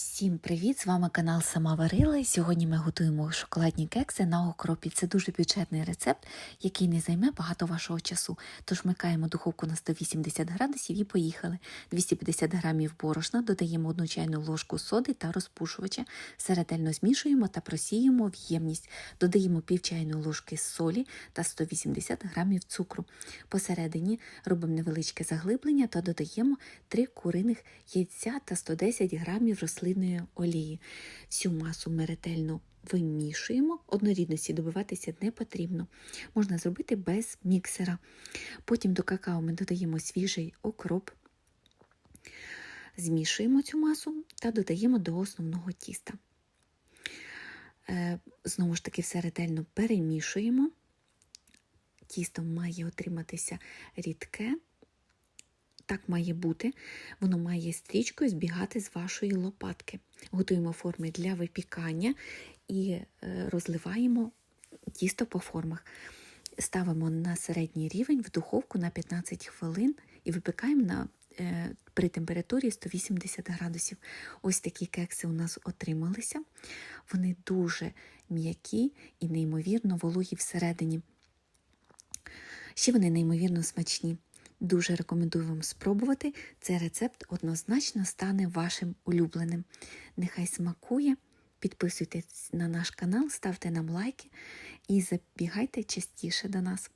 course. Всім привіт! З вами канал Сама Варила. І сьогодні ми готуємо шоколадні кекси на окропі. Це дуже бюджетний рецепт, який не займе багато вашого часу. Тож вмикаємо духовку на 180 градусів і поїхали. 250 грамів борошна, додаємо одну чайну ложку соди та розпушувача. Все ретельно змішуємо та просіємо в ємність. Додаємо пів чайної ложки солі та 180 грамів цукру. Посередині робимо невеличке заглиблення та додаємо 3 куриних яйця та 110 грамів рослинної олії. Всю масу ми ретельно вимішуємо, однорідності добиватися не потрібно. Можна зробити без міксера. Потім до какао ми додаємо свіжий окроп, змішуємо цю масу та додаємо до основного тіста. Е, Знову ж таки, все ретельно перемішуємо. Тісто має отриматися рідке. Так має бути, воно має стрічкою збігати з вашої лопатки. Готуємо форми для випікання і е, розливаємо тісто по формах. Ставимо на середній рівень в духовку на 15 хвилин і випікаємо на, е, при температурі 180 градусів. Ось такі кекси у нас отрималися. Вони дуже м'які і неймовірно вологі всередині. Ще вони неймовірно смачні. Дуже рекомендую вам спробувати. Цей рецепт однозначно стане вашим улюбленим. Нехай смакує. Підписуйтесь на наш канал, ставте нам лайки і забігайте частіше до нас.